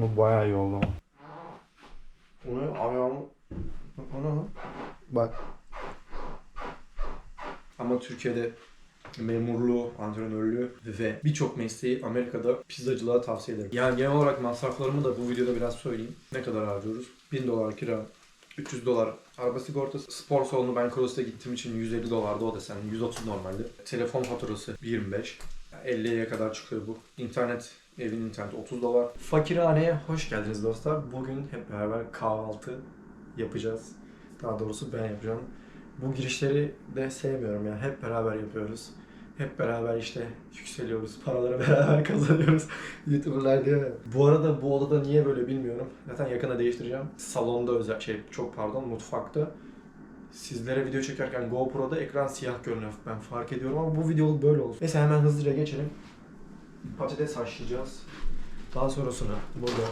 Bu bayağı iyi oldu ama. Onu ayağımı... Ana. Bak. Ama Türkiye'de memurluğu, antrenörlüğü ve birçok mesleği Amerika'da pizzacılığa tavsiye ederim. Yani genel olarak masraflarımı da bu videoda biraz söyleyeyim. Ne kadar harcıyoruz? 1000 dolar kira, 300 dolar araba sigortası. Spor salonu ben CrossFit'e gittiğim için 150 dolardı o desen. 130 normalde. Telefon faturası 25. Yani 50'ye kadar çıkıyor bu. İnternet, evin interneti 30 dolar. Fakirhaneye hoş geldiniz dostlar. Bugün hep beraber kahvaltı yapacağız. Daha doğrusu ben yapacağım. Bu girişleri de sevmiyorum ya. Hep beraber yapıyoruz. Hep beraber işte yükseliyoruz. Paraları beraber kazanıyoruz. YouTuber'lar diyor ya. Bu arada bu odada niye böyle bilmiyorum. Zaten yakına değiştireceğim. Salonda özel şey çok pardon mutfakta. Sizlere video çekerken GoPro'da ekran siyah görünüyor. Ben fark ediyorum ama bu videoluk böyle olsun. Neyse hemen hızlıca geçelim. Patates haşlayacağız. Daha sonrasında burada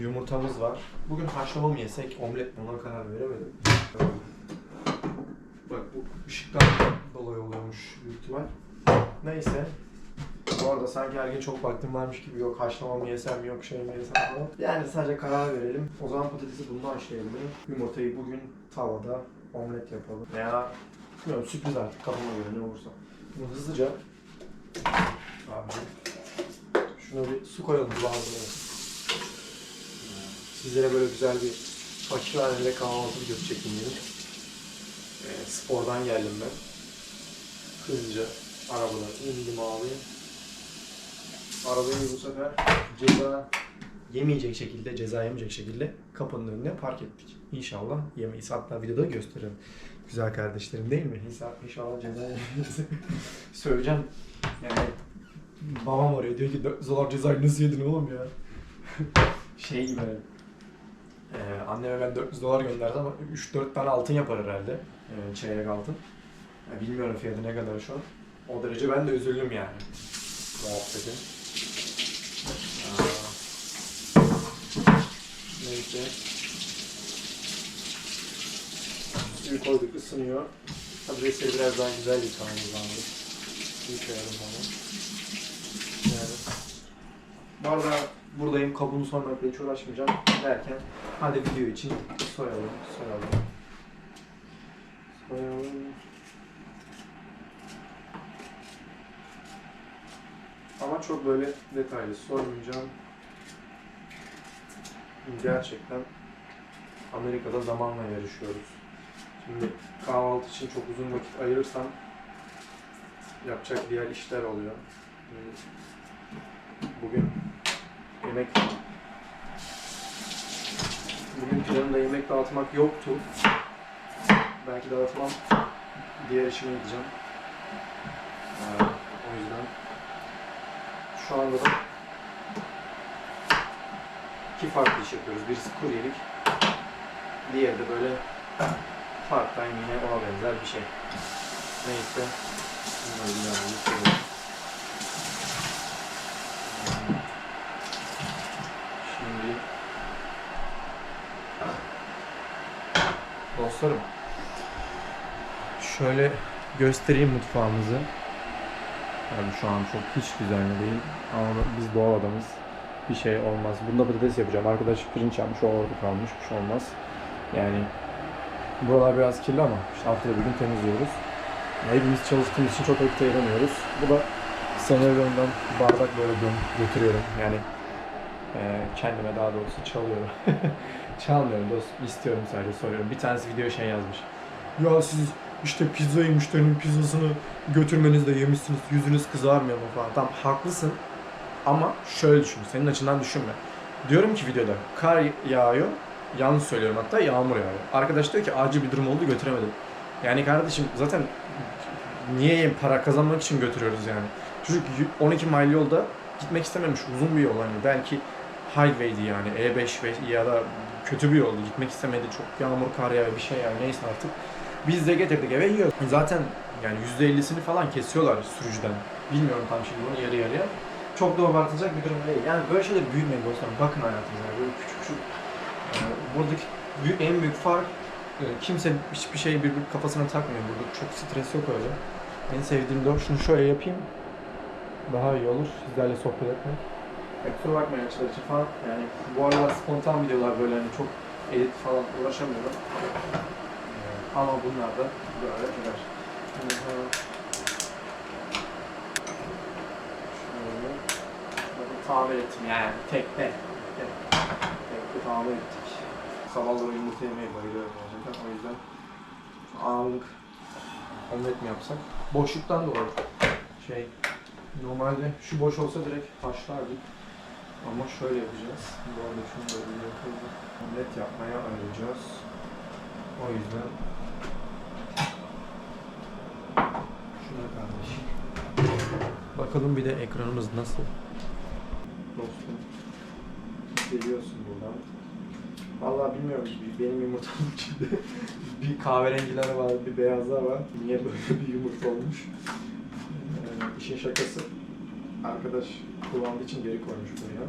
yumurtamız var. Bugün haşlama mı yesek, omlet mi ona karar veremedim. Bak bu ışıktan dolayı oluyormuş büyük ihtimal. Neyse. Bu arada sanki her gün çok vaktim varmış gibi yok haşlama mı yesem yok şey mi yesem falan. Yani sadece karar verelim. O zaman patatesi bundan haşlayalım. Yumurtayı bugün tavada omlet yapalım. Veya bilmiyorum sürpriz artık kafama göre ne olursa. Bunu hızlıca abi şuna bir su koyalım lazım. Sizlere böyle güzel bir fakirhanede kahvaltı videosu çekeyim dedim. Ee, spordan geldim ben. Hızlıca arabadan indim abi. Arabayı bu sefer ceza yemeyecek şekilde, ceza yemeyecek şekilde kapının önüne park ettik. İnşallah yemeyiz. Hatta videoda gösteririm. Güzel kardeşlerim değil mi? İnşallah, inşallah ceza yemeyiz. Söyleyeceğim. Yani babam arıyor diyor ki 400 dolar cezayı nasıl yedin oğlum ya? şey gibi ee, anneme ben 400 dolar gönderdim ama 3-4 tane altın yapar herhalde. Ee, çeyrek altın. Ya bilmiyorum fiyatı ne kadar şu an. O derece ben de üzüldüm yani. Muhabbetin. Neyse. Suyu koyduk ısınıyor. Patatesleri biraz daha güzel yıkamamız lazım. Yıkayalım onu. Bu arada buradayım kabuğunu sormakla hiç uğraşmayacağım derken hadi video için soyalım, soyalım. Soyalım. Ama çok böyle detaylı sormayacağım. Gerçekten Amerika'da zamanla yarışıyoruz. Şimdi kahvaltı için çok uzun vakit ayırırsam yapacak diğer işler oluyor. Bugün yemek Bugün planımda yemek dağıtmak yoktu. Belki dağıtmam. Diğer işime gideceğim. Ee, o yüzden şu anda da iki farklı iş yapıyoruz. Birisi kuryelik, diğeri de böyle part time yine ona benzer bir şey. Neyse. Bunları bir daha yıkayalım. Şimdi dostlarım şöyle göstereyim mutfağımızı. Yani şu an çok hiç düzenli değil ama biz doğal adamız. Bir şey olmaz. Bunda patates yapacağım. Arkadaş pirinç yapmış, o orada kalmış. Bir şey olmaz. Yani buralar biraz kirli ama işte haftada bir gün temizliyoruz. Hepimiz çalıştığımız için çok vakit ayıramıyoruz. Bu da senelerinden bardak böyle götürüyorum. Yani kendime daha doğrusu çalıyorum. Çalmıyorum dost. istiyorum sadece soruyorum. Bir tanesi video şey yazmış. Ya siz işte pizzayı müşterinin pizzasını götürmeniz de yemişsiniz. Yüzünüz kızarmıyor mu falan. Tamam haklısın. Ama şöyle düşün. Senin açından düşünme. Diyorum ki videoda kar yağıyor. Yanlış söylüyorum hatta yağmur yağıyor. Arkadaş diyor ki acil bir durum oldu götüremedim. Yani kardeşim zaten niye para kazanmak için götürüyoruz yani. Çocuk 12 mile yolda gitmek istememiş uzun bir yol hani belki highway'di yani. E5 ve ya da kötü bir yoldu. Gitmek istemedi. Çok yağmur kar yağıyor bir şey yani. Neyse artık. Biz de getirdik eve yiyoruz. Zaten yani %50'sini falan kesiyorlar sürücüden. Bilmiyorum tam şimdi bunu yarı yarıya. Çok da abartılacak bir durum değil. Yani böyle şeyler büyütmeyin dostlarım bakın hayatınıza. Yani böyle küçük küçük. Yani buradaki büyük, en büyük fark e, kimse hiçbir şey bir kafasına takmıyor. Burada çok stres yok öyle. En sevdiğim de o. şunu şöyle yapayım. Daha iyi olur. Sizlerle sohbet etmek Ya kusura bakmayın falan. Yani bu aralar spontan videolar böyle hani çok edit falan uğraşamıyorum. Ee, Ama bunlar da böyle hı. Şöyle. Tamir ettim yani tekne. Tekne, tamir ettik. Sabahları yumurta yemeye bayılıyorum gerçekten. O yüzden anlık omlet mi yapsak? Boşluktan dolayı şey normalde şu boş olsa direkt haşlardık. Ama şöyle yapacağız. Bu arada şunu da bir yapalım. Omlet yapmaya ayıracağız. O yüzden şuna kardeşim. Bakalım bir de ekranımız nasıl? Dostum. Geliyorsun buradan. Vallahi bilmiyorum benim yumurtamın içinde bir kahverengiler var, bir beyazlar var. Niye böyle bir yumurta olmuş? Ee, işin şakası arkadaş kullandığı için geri koymuş buraya.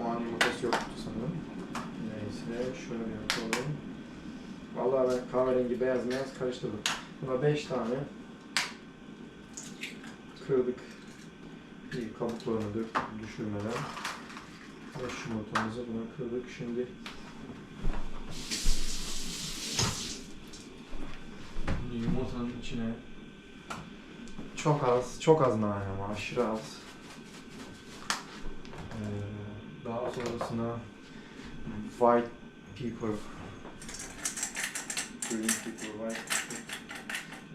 O an yumurtası yoktu sanırım. Neyse şöyle yapalım. Vallahi ben kahverengi beyaz beyaz karıştırdım. Buna 5 tane kırdık. İyi kabuklarını dök, düşürmeden. Ve şu yumurtamızı buna kırdık. Şimdi yumurtanın içine çok az, çok az nane ama aşırı az. Ee, daha sonrasına white pepper, green pepper, white pepper.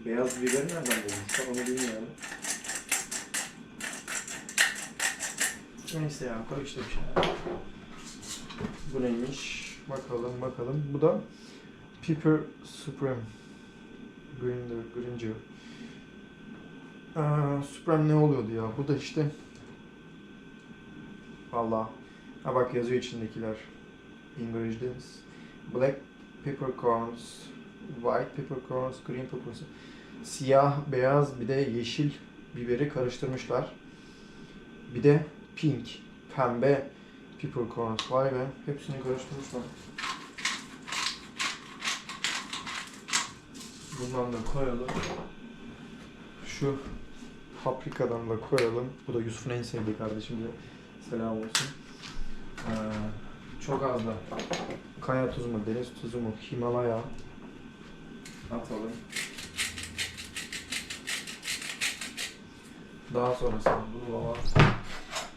Beyaz biberi nereden bulmuşlar onu bilmiyorum. Neyse ya koy işte bir şeyler. Bu neymiş? Bakalım bakalım. Bu da Pepper Supreme. Grinder, Gringer. Aa, Supreme ne oluyordu ya? Bu da işte Valla. Ha bak yazıyor içindekiler. İngilizce. Black peppercorns, white peppercorns, green peppercorns. Siyah, beyaz bir de yeşil biberi karıştırmışlar. Bir de pink, pembe peppercorns. Vay be. Hepsini karıştırmışlar. Bundan da koyalım. Şu paprikadan da koyalım. Bu da Yusuf'un en sevdiği kardeşim diye. Selam olsun. Ee, çok az da kaya tuzu mu, deniz tuzu mu, Himalaya atalım. Daha sonrasında bunu baba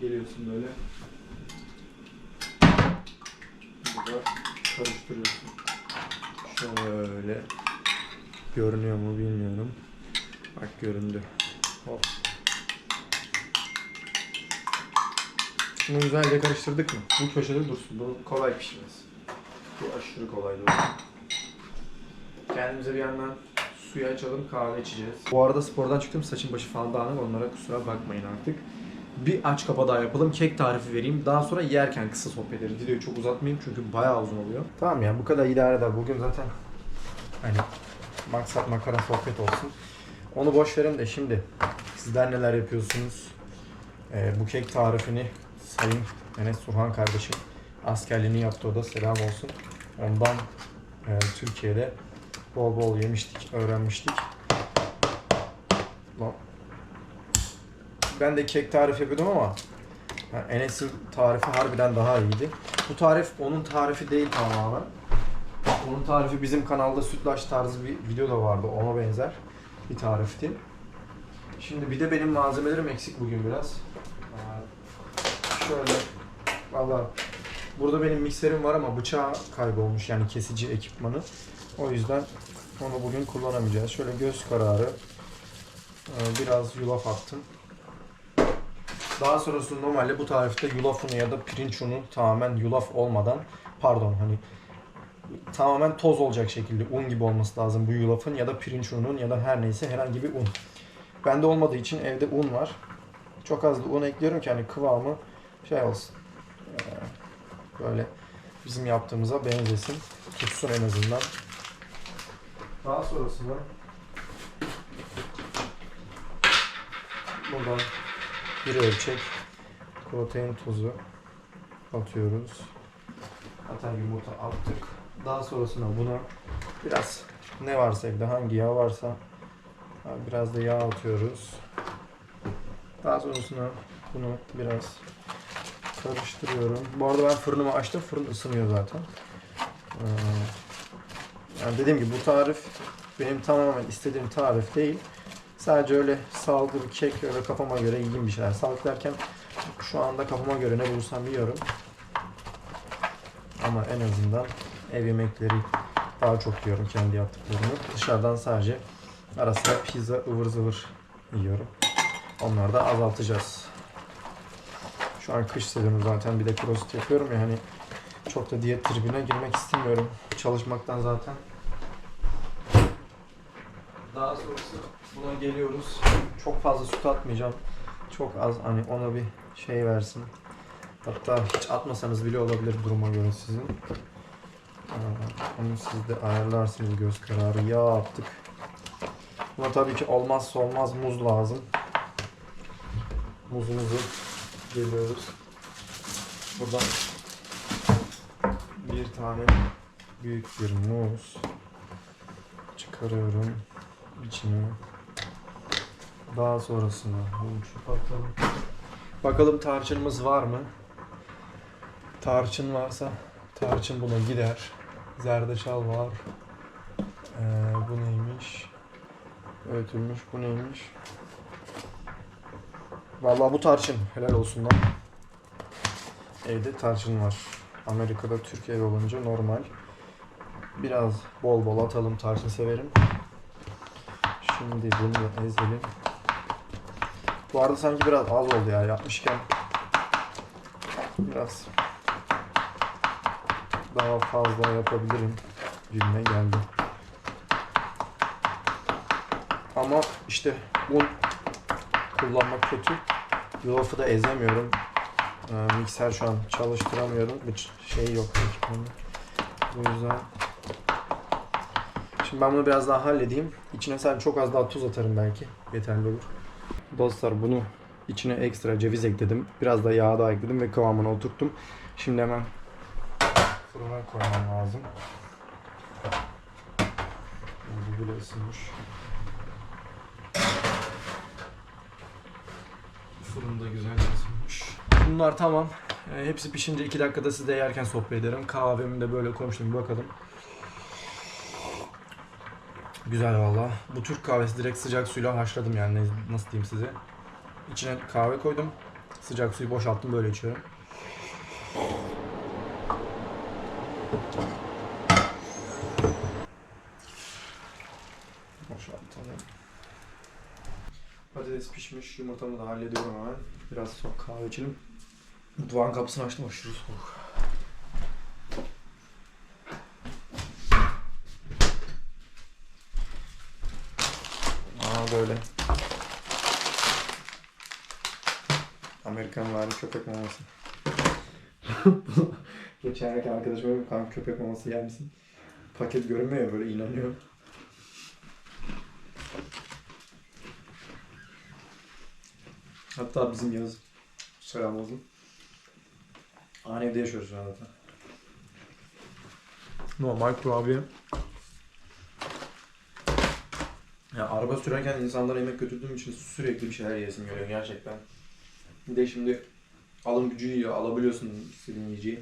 geliyorsun böyle. Burada karıştırıyorsun. Şöyle görünüyor mu bilmiyorum. Bak göründü. Hop. Bunu güzelce karıştırdık mı? Bu köşede dursun. Bu kolay pişmez. Bu aşırı kolay dursun. Kendimize bir yandan suyu açalım, kahve içeceğiz. Bu arada spordan çıktım, saçım başı falan dağınık. Onlara kusura bakmayın artık. Bir aç kapa daha yapalım, kek tarifi vereyim. Daha sonra yerken kısa sohbet ederiz. Videoyu çok uzatmayayım çünkü bayağı uzun oluyor. Tamam ya bu kadar idare eder. Bugün zaten hani maksat makara sohbet olsun. Onu boş verin de şimdi sizler neler yapıyorsunuz? Ee, bu kek tarifini Sayın Enes Surhan kardeşim askerliğini yaptı o da selam olsun. Ondan e, Türkiye'de bol bol yemiştik, öğrenmiştik. Ben de kek tarif yapıyordum ama ha, Enes'in tarifi harbiden daha iyiydi. Bu tarif onun tarifi değil tamamen. Onun tarifi bizim kanalda sütlaç tarzı bir video da vardı. Ona benzer bir tarifti. Şimdi bir de benim malzemelerim eksik bugün biraz. Şöyle valla burada benim mikserim var ama bıçağı kaybolmuş yani kesici ekipmanı. O yüzden onu bugün kullanamayacağız. Şöyle göz kararı e, biraz yulaf attım. Daha sonrasında normalde bu tarifte yulaf unu ya da pirinç unu tamamen yulaf olmadan pardon hani tamamen toz olacak şekilde un gibi olması lazım bu yulafın ya da pirinç ununun ya da her neyse herhangi bir un. Bende olmadığı için evde un var. Çok az da un ekliyorum ki hani kıvamı şey olsun. Ee, Böyle bizim yaptığımıza benzesin. Tutsun en azından. Daha sonrasında buradan bir ölçek protein tozu atıyoruz. Zaten yumurta attık. Daha sonrasında buna biraz ne varsa evde hangi yağ varsa biraz da yağ atıyoruz. Daha sonrasında Bunu biraz karıştırıyorum. Bu arada ben fırınımı açtım. Fırın ısınıyor zaten. Ee, yani dediğim gibi bu tarif benim tamamen istediğim tarif değil. Sadece öyle sağlıklı bir kek öyle kafama göre yiyeyim bir şeyler. Sağlık derken şu anda kafama göre ne bulursam yiyorum. Ama en azından ev yemekleri daha çok yiyorum kendi yaptıklarımı. Dışarıdan sadece ara sıra pizza ıvır zıvır yiyorum. Onları da azaltacağız. Şu an kış sezonu zaten bir de crossfit yapıyorum ya hani çok da diyet tribine girmek istemiyorum. Çalışmaktan zaten. Daha sonrası buna geliyoruz. Çok fazla su katmayacağım. Çok az hani ona bir şey versin. Hatta hiç atmasanız bile olabilir duruma göre sizin. Onu siz de ayarlarsınız göz kararı. Yağ attık. Buna tabii ki olmazsa olmaz muz lazım. Muzumuzu geliyoruz. Buradan bir tane büyük bir muz çıkarıyorum içine. Daha sonrasında havuç bakalım. Bakalım tarçınımız var mı? Tarçın varsa tarçın buna gider. Zerdeçal var. Ee, bu neymiş? Öğütülmüş. Bu neymiş? Vallahi bu tarçın. Helal olsun lan. Evde tarçın var. Amerika'da Türkiye'de olunca normal. Biraz bol bol atalım tarçın severim. Şimdi bunu da ezelim. Bu arada sanki biraz az oldu ya yapmışken. Biraz daha fazla yapabilirim gibime geldi. Ama işte un kullanmak kötü. Yulafı da ezemiyorum. Ee, mikser şu an çalıştıramıyorum. Bir şey yok. Bu yüzden Şimdi ben bunu biraz daha halledeyim. İçine sadece çok az daha tuz atarım belki. Yeterli olur. Dostlar bunu içine ekstra ceviz ekledim. Biraz da yağ da ekledim ve kıvamını oturttum. Şimdi hemen fırına koymam lazım. Bu bile ısınmış. Fırında güzel ısınmış. Bunlar tamam. Ee, hepsi pişince 2 dakikada siz de yerken sohbet ederim. Kahvemi de böyle koymuştum bir bakalım. Güzel valla. Bu Türk kahvesi direkt sıcak suyla haşladım yani nasıl diyeyim size. İçine kahve koydum. Sıcak suyu boşalttım böyle içiyorum. Pişmiş. Yumurtamı da hallediyorum hemen. Biraz soğuk kahve içelim. Mutfağın kapısını açtım aşırı soğuk. Aa böyle. Amerikan vari köpek maması. Geçen arkadaşıma dedim kanka köpek maması yer? Paket görünmüyor böyle inanıyor. Hatta bizim Yağız selam olsun. Aynı evde yaşıyoruz şu an zaten. Normal kurabiye. Ya araba sürerken insanlara yemek götürdüğüm için sürekli bir şeyler yesim geliyor gerçekten. Bir de şimdi alım gücü yiyor, alabiliyorsun istediğin yiyeceği.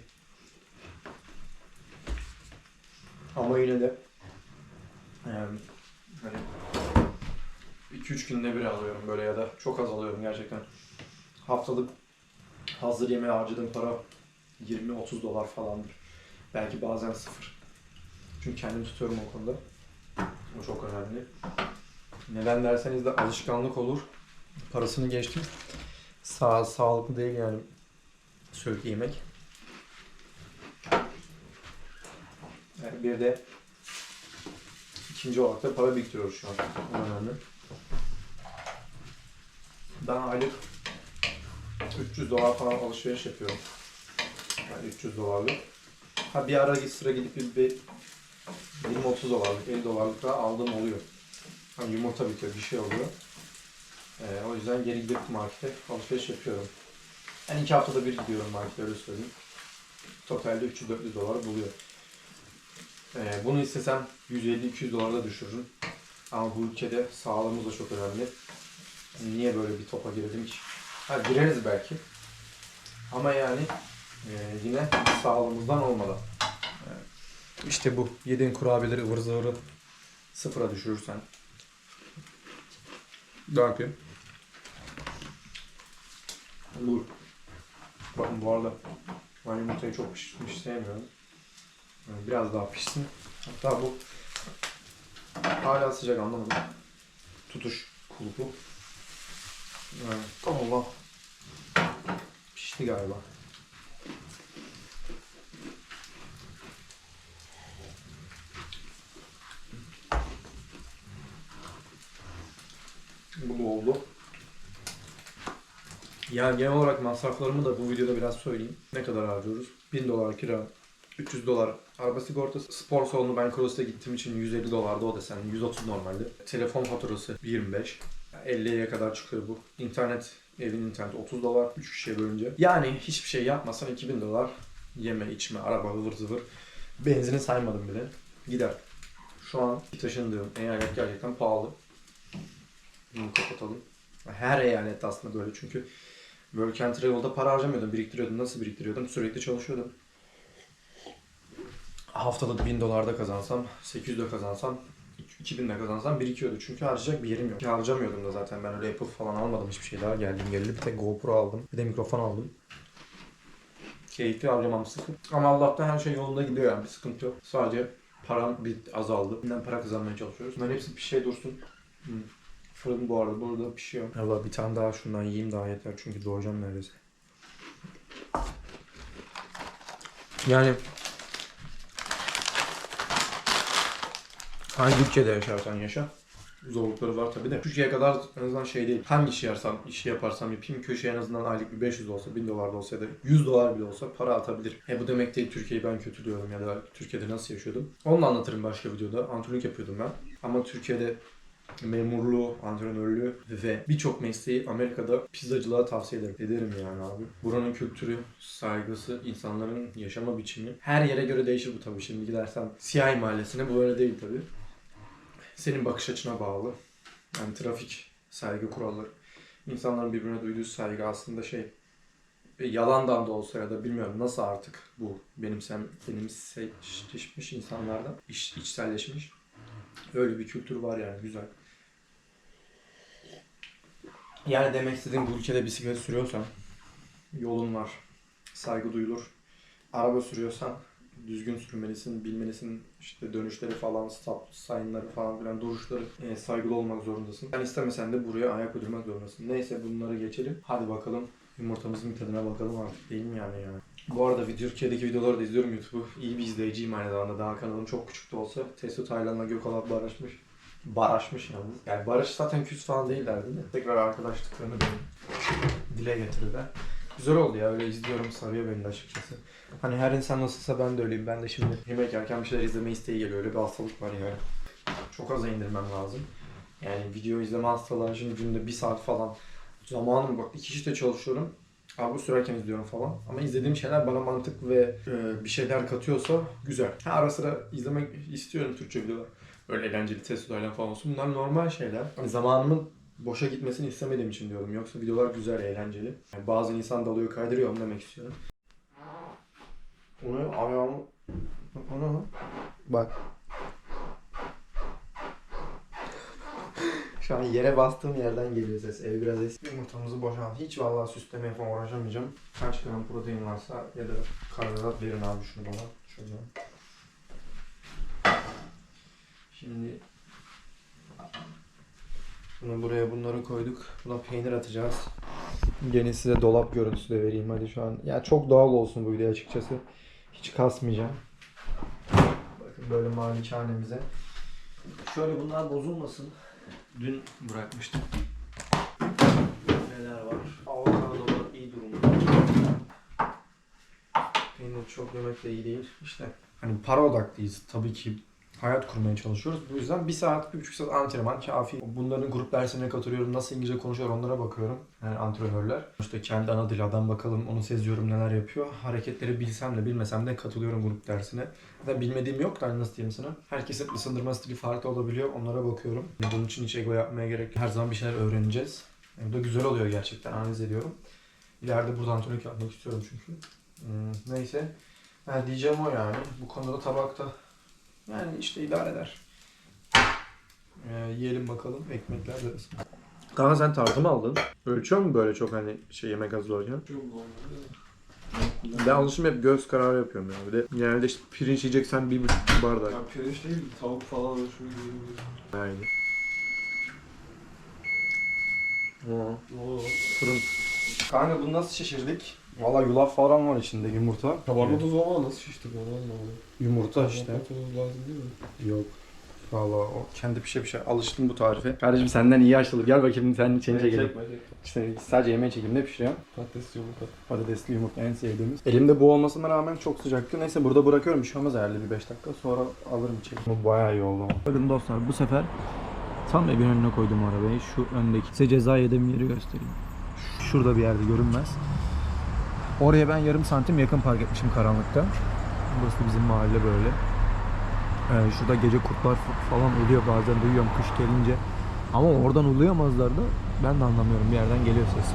Ama yine de yani hani 2-3 günde bir alıyorum böyle ya da çok az alıyorum gerçekten. Haftalık hazır yemeğe harcadığım para 20-30 dolar falandır. Belki bazen sıfır. Çünkü kendim tutuyorum o konuda. O çok önemli. Neden derseniz de alışkanlık olur. Parasını geçtim. Sağ, sağlıklı değil yani sürekli yemek. Yani bir de ikinci olarak da para biriktiriyoruz şu an. Önemli. Ben aylık 300 dolar falan alışveriş yapıyorum. Yani 300 dolarlık. Ha bir ara sıra gidip bir, bir 20-30 dolarlık, 50 dolarlık da aldığım oluyor. Hani yumurta bitiyor, bir şey oluyor. Ee, o yüzden geri gidip markete alışveriş yapıyorum. Yani iki haftada bir gidiyorum markete öyle söyleyeyim. Totalde 300-400 dolar buluyor. Ee, bunu istesem 150-200 dolara düşürürüm. Ama bu ülkede sağlığımız da çok önemli. Niye böyle bir topa girdim ki? Ha, gireriz belki. Ama yani e, yine sağlığımızdan olmadan. Evet. İşte bu. Yediğin kurabiyeleri ıvır zıvırı sıfıra düşürürsen. Belki. Olur. Bakın bu arada ben yumurtayı çok pişmiş sevmiyorum. Yani biraz daha pişsin. Hatta bu hala sıcak anlamadım. Tutuş kulpu. Evet. Allah. Pişti galiba. Bu oldu. Ya genel olarak masraflarımı da bu videoda biraz söyleyeyim. Ne kadar harcıyoruz? 1000 dolar kira, 300 dolar araba sigortası. Spor salonu ben Cross'ta gittiğim için 150 dolardı o desen. 130 normalde. Telefon faturası 25. 50'ye kadar çıkıyor bu. İnternet, evin interneti 30 dolar 3 kişiye bölünce. Yani hiçbir şey yapmasan 2000 dolar yeme, içme, araba, ıvır zıvır. Benzini saymadım bile. Gider. Şu an taşındığım eyalet gerçekten pahalı. Bunu kapatalım. Her eyalet aslında böyle çünkü Work and Travel'da para harcamıyordum, biriktiriyordum. Nasıl biriktiriyordum? Sürekli çalışıyordum. Haftada 1000 dolarda kazansam, 800 de kazansam, 2000 de kazansam birikiyordu. Çünkü harcayacak bir yerim yok. Harcamıyordum da zaten ben öyle Apple falan almadım hiçbir şey daha. Geldim geleli bir tek GoPro aldım. Bir de mikrofon aldım. Keyifli harcamam sıkı. Ama Allah'tan her şey yolunda gidiyor yani bir sıkıntı yok. Sadece param bir azaldı. Bundan para kazanmaya çalışıyoruz. Bunların hepsi bir şey dursun. Hı. Fırın bu arada burada pişiyor. Allah bir tane daha şundan yiyeyim daha yeter çünkü doğacağım neredeyse. Yani hangi ülkede yaşarsan yaşa zorlukları var tabii de. Türkiye'ye kadar en azından şey değil. Hangi işi yaparsam, işi yaparsam yapayım köşeye en azından aylık bir 500 olsa, 1000 dolar da olsa ya da 100 dolar bile olsa para atabilir. E bu demek değil Türkiye'yi ben kötülüyorum ya da Türkiye'de nasıl yaşıyordum. Onu da anlatırım başka videoda. Antrenörlük yapıyordum ben. Ama Türkiye'de memurluğu, antrenörlüğü ve birçok mesleği Amerika'da pizzacılığa tavsiye ederim. Ederim yani abi. Buranın kültürü, saygısı, insanların yaşama biçimi. Her yere göre değişir bu tabii. Şimdi gidersen siyahi mahallesine bu öyle değil tabii. Senin bakış açına bağlı. Yani trafik, saygı kuralları. İnsanların birbirine duyduğu saygı aslında şey e, yalandan da olsa ya da bilmiyorum nasıl artık bu benimsem benimseşmiş insanlardan iç, içselleşmiş. Öyle bir kültür var yani güzel. Yani demek istediğim bu ülkede bisiklet sürüyorsan yolun var. Saygı duyulur. Araba sürüyorsan düzgün sürmelisin, bilmelisin. işte dönüşleri falan, stop sign'ları falan filan, duruşları e, saygılı olmak zorundasın. Sen istemesen de buraya ayak uydurmak zorundasın. Neyse bunları geçelim. Hadi bakalım yumurtamızın tadına bakalım artık değil mi yani yani. Bu arada video, Türkiye'deki videoları da izliyorum YouTube'u. İyi bir izleyiciyim aynı zamanda. Daha kanalım çok küçük de olsa. Testo Taylan'la Gökalap barışmış. Barışmış yalnız. Yani Barış zaten küs falan değillerdi de. Tekrar arkadaşlıklarını dile getirirler. Güzel oldu ya öyle izliyorum sarıyor beni açıkçası. Hani her insan nasılsa ben de öyleyim. Ben de şimdi yemek yerken bir şeyler izleme isteği geliyor. Öyle bir hastalık var yani. Çok aza indirmem lazım. Yani video izleme hastalığı şimdi günde bir saat falan. Zamanım bak iki işte çalışıyorum. Araba sürerken izliyorum falan. Ama izlediğim şeyler bana mantık ve e, bir şeyler katıyorsa güzel. Ha, ara sıra izlemek istiyorum Türkçe videolar. Böyle eğlenceli test falan olsun. Bunlar normal şeyler. Hani zamanımın boşa gitmesini istemediğim için diyorum. Yoksa videolar güzel, eğlenceli. Yani bazı insan dalıyor, kaydırıyor onu demek istiyorum. Onu ayağımı... Onu... Bak. Şu an yere bastığım yerden geliyor ses. Ev biraz eski. Yumurtamızı boşalt. Hiç vallahi süslemeye falan uğraşamayacağım. Kaç gram protein varsa ya da karbonhidrat verin abi şunu bana. Şuradan. Şimdi bunu buraya bunları koyduk. Buna peynir atacağız. Gene size dolap görüntüsü de vereyim hadi şu an. Ya çok doğal olsun bu video açıkçası. Hiç kasmayacağım. Bakın böyle malikanemize. Şöyle bunlar bozulmasın. Dün bırakmıştım. Neler var? Avokadolar iyi durumda. Peynir çok yemek de iyi değil. İşte hani para odaklıyız tabii ki hayat kurmaya çalışıyoruz. Bu yüzden bir saat, bir buçuk saat antrenman kafi. Bunların grup dersine katılıyorum. Nasıl İngilizce konuşuyor onlara bakıyorum. Yani antrenörler. İşte kendi ana dilinden bakalım. Onu seziyorum neler yapıyor. Hareketleri bilsem de bilmesem de katılıyorum grup dersine. Zaten bilmediğim yok da nasıl diyeyim sana. Herkesin ısındırma stili farklı olabiliyor. Onlara bakıyorum. Bunun için hiç ego yapmaya gerek. Her zaman bir şeyler öğreneceğiz. Bu da güzel oluyor gerçekten analiz ediyorum. İleride buradan tonik yapmak istiyorum çünkü. Hmm, neyse. Yani diyeceğim o yani. Bu konuda da tabakta yani işte idare eder. Ee, yiyelim bakalım. Ekmekler de ısın. Kanka sen tartı mı aldın? Ölçüyor mu böyle çok hani şey yemek hazırlarken? Çok normal. Ben alışım hep göz kararı yapıyorum ya. Bir de genelde işte pirinç yiyeceksen bir buçuk bardak. Ya pirinç değil, tavuk falan da şunu yiyebiliriz. Aynen. Oo, Oo. fırın. Kanka bunu nasıl şişirdik? Valla yulaf falan var içinde yumurta. Kabartma tozu ama nasıl şiştik onu anlamadım. Yumurta işte. Kabartma tozu lazım değil mi? Yok. Valla o kendi pişe pişe alıştım bu tarife. Kardeşim senden iyi açılır. Gel bakayım sen seni çekelim. İşte sadece yemeği çekeyim ne pişiriyorum? Patates yumurta. Patatesli yumurta en sevdiğimiz. Elimde bu olmasına rağmen çok sıcaktı. Neyse burada bırakıyorum. Bir şey olmaz herhalde bir 5 dakika. Sonra alırım içeri. Bu bayağı iyi oldu ama. Bakın dostlar bu sefer tam evin önüne koydum arabayı. Şu öndeki. Size ceza yediğim yeri göstereyim. Şurada bir yerde görünmez. Oraya ben yarım santim yakın park etmişim karanlıkta. Burası bizim mahalle böyle. Ee, şurada gece kurtlar falan oluyor bazen duyuyorum kış gelince. Ama oradan uluyamazlar da ben de anlamıyorum bir yerden geliyor ses.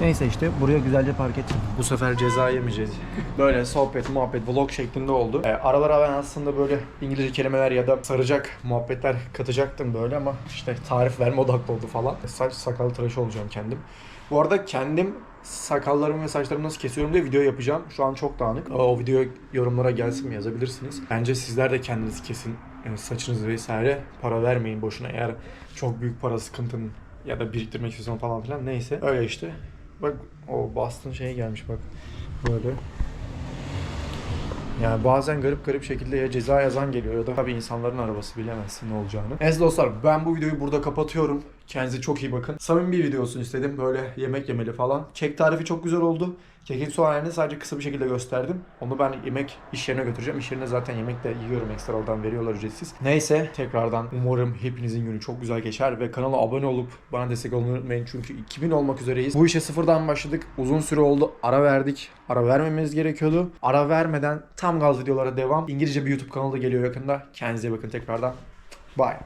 Neyse işte buraya güzelce park ettim. Bu sefer ceza yemeyeceğiz. Böyle sohbet, muhabbet, vlog şeklinde oldu. Ee, aralara ben aslında böyle İngilizce kelimeler ya da saracak muhabbetler katacaktım böyle ama işte tarif verme odaklı oldu falan. Saç sakal tıraşı olacağım kendim. Bu arada kendim sakallarımı ve saçlarımı nasıl kesiyorum diye video yapacağım. Şu an çok dağınık. O video yorumlara gelsin mi yazabilirsiniz. Bence sizler de kendiniz kesin e, saçınızı vesaire para vermeyin boşuna eğer çok büyük para sıkıntın ya da biriktirmek istiyorsan falan filan neyse. Öyle işte. Bak o Boston şey gelmiş bak. Böyle. Yani bazen garip garip şekilde ya ceza yazan geliyor ya da tabii insanların arabası bilemezsin ne olacağını. Neyse dostlar ben bu videoyu burada kapatıyorum. Kendinize çok iyi bakın. Samimi bir video olsun istedim. Böyle yemek yemeli falan. Kek tarifi çok güzel oldu. Kekin soğanını sadece kısa bir şekilde gösterdim. Onu ben yemek iş yerine götüreceğim. İş yerine zaten yemek de yiyorum ekstradan veriyorlar ücretsiz. Neyse tekrardan umarım hepinizin günü çok güzel geçer ve kanala abone olup bana destek olmayı unutmayın. Çünkü 2000 olmak üzereyiz. Bu işe sıfırdan başladık. Uzun süre oldu. Ara verdik. Ara vermemiz gerekiyordu. Ara vermeden tam gaz videolara devam. İngilizce bir YouTube kanalı da geliyor yakında. Kendinize bakın tekrardan. Bye.